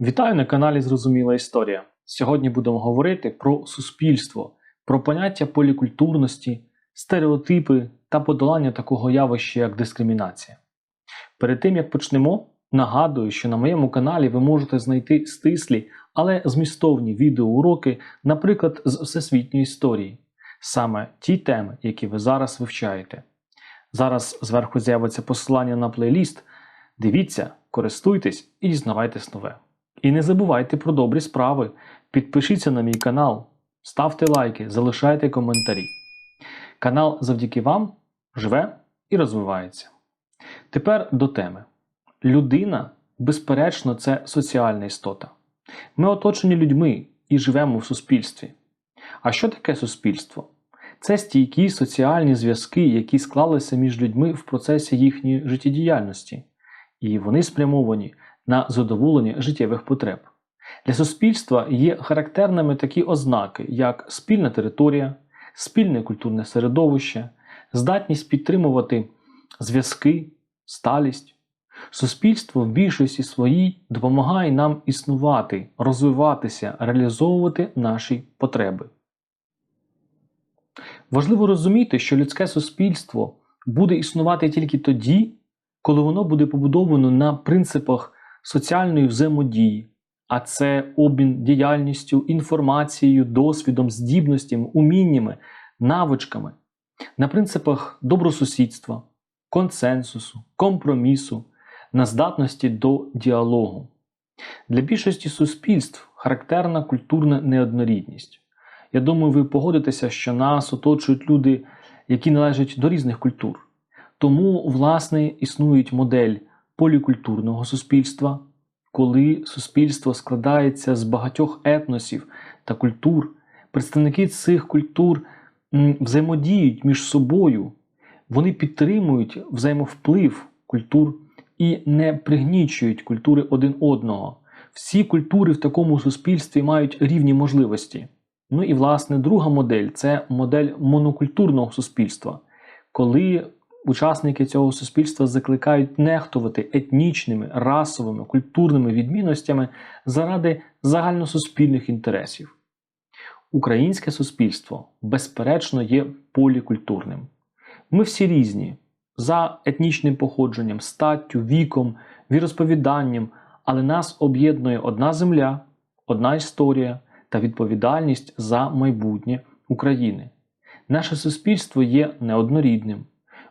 Вітаю на каналі Зрозуміла Історія. Сьогодні будемо говорити про суспільство, про поняття полікультурності, стереотипи та подолання такого явища, як дискримінація. Перед тим як почнемо, нагадую, що на моєму каналі ви можете знайти стислі, але змістовні відеоуроки, наприклад, з всесвітньої історії, саме ті теми, які ви зараз вивчаєте. Зараз зверху з'явиться посилання на плейліст. Дивіться, користуйтесь і дізнавайтесь нове. І не забувайте про добрі справи. Підпишіться на мій канал, ставте лайки, залишайте коментарі. Канал завдяки вам живе і розвивається. Тепер до теми. Людина, безперечно, це соціальна істота. Ми оточені людьми і живемо в суспільстві. А що таке суспільство? Це стійкі соціальні зв'язки, які склалися між людьми в процесі їхньої життєдіяльності, і вони спрямовані на задоволення життєвих потреб. Для суспільства є характерними такі ознаки, як спільна територія, спільне культурне середовище, здатність підтримувати зв'язки, сталість. Суспільство в більшості своїй допомагає нам існувати, розвиватися, реалізовувати наші потреби. Важливо розуміти, що людське суспільство буде існувати тільки тоді, коли воно буде побудовано на принципах соціальної взаємодії, а це обмін діяльністю, інформацією, досвідом, здібностями, уміннями, навичками, на принципах добросусідства, консенсусу, компромісу, на здатності до діалогу. Для більшості суспільств характерна культурна неоднорідність. Я думаю, ви погодитеся, що нас оточують люди, які належать до різних культур. Тому, власне, існують модель полікультурного суспільства, коли суспільство складається з багатьох етносів та культур, представники цих культур взаємодіють між собою, вони підтримують взаємовплив культур і не пригнічують культури один одного. Всі культури в такому суспільстві мають рівні можливості. Ну і власне друга модель це модель монокультурного суспільства, коли учасники цього суспільства закликають нехтувати етнічними, расовими, культурними відмінностями заради загальносуспільних інтересів. Українське суспільство, безперечно, є полікультурним. Ми всі різні за етнічним походженням, статтю, віком, віросповіданням, але нас об'єднує одна земля, одна історія та відповідальність за майбутнє України. Наше суспільство є неоднорідним.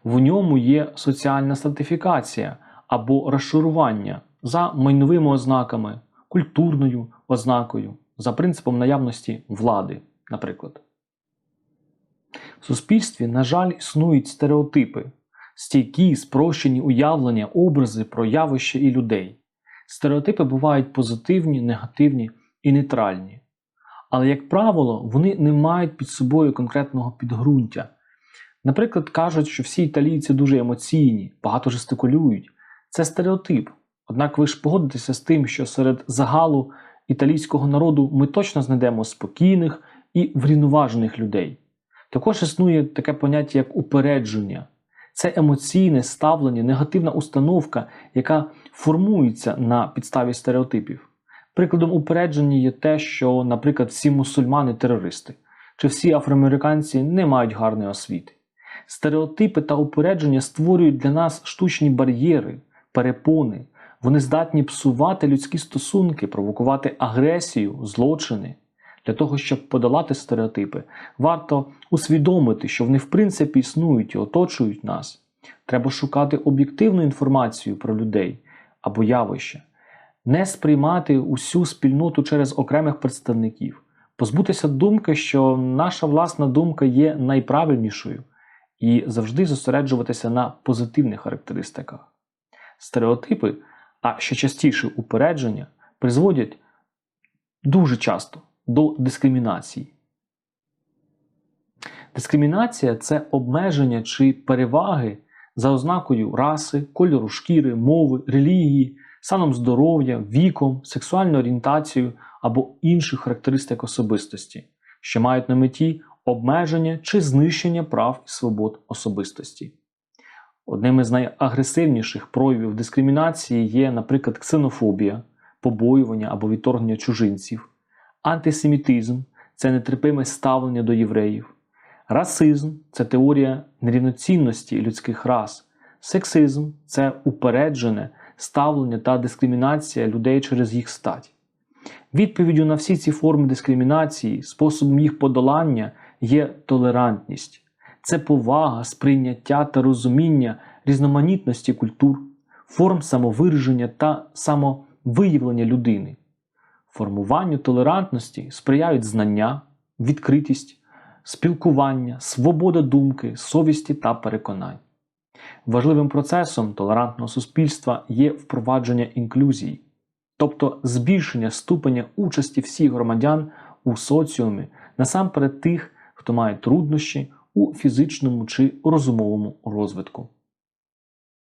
В ньому є соціальна стратифікація або розшарування за майновими ознаками, культурною ознакою, за принципом наявності влади, наприклад. В суспільстві, на жаль, існують стереотипи, стійкі, спрощені уявлення, образи про явища і людей. Стереотипи бувають позитивні, негативні і нейтральні. Але, як правило, вони не мають під собою конкретного підґрунтя. Наприклад, кажуть, що всі італійці дуже емоційні, багато жестикулюють. Це стереотип. Однак ви ж погодитеся з тим, що серед загалу італійського народу ми точно знайдемо спокійних і врівноважених людей. Також існує таке поняття, як упередження. Це емоційне ставлення, негативна установка, яка формується на підставі стереотипів. Прикладом упередження є те, що, наприклад, всі мусульмани терористи, чи всі афроамериканці не мають гарної освіти. Стереотипи та упередження створюють для нас штучні бар'єри, перепони. Вони здатні псувати людські стосунки, провокувати агресію, злочини. Для того, щоб подолати стереотипи, варто усвідомити, що вони в принципі існують і оточують нас. Треба шукати об'єктивну інформацію про людей або явища, не сприймати усю спільноту через окремих представників, позбутися думки, що наша власна думка є найправильнішою і завжди зосереджуватися на позитивних характеристиках. Стереотипи, а ще частіше упередження, призводять дуже часто до дискримінації. Дискримінація це обмеження чи переваги за ознакою раси, кольору шкіри, мови, релігії, станом здоров'я, віком, сексуальною орієнтацією або інших характеристик особистості, що мають на меті обмеження чи знищення прав і свобод особистості. Одним із найагресивніших проявів дискримінації є, наприклад, ксенофобія, побоювання або відторгнення чужинців, антисемітизм це нетерпиме ставлення до євреїв, расизм це теорія нерівноцінності людських рас, сексизм це упереджене ставлення та дискримінація людей через їх стать. Відповіддю на всі ці форми дискримінації, способом їх подолання є толерантність. Це повага, сприйняття та розуміння різноманітності культур, форм самовираження та самовиявлення людини. Формуванню толерантності сприяють знання, відкритість, спілкування, свобода думки, совісті та переконань. Важливим процесом толерантного суспільства є впровадження інклюзії, тобто збільшення ступеня участі всіх громадян у соціумі, насамперед тих, хто має труднощі у фізичному чи розумовому розвитку.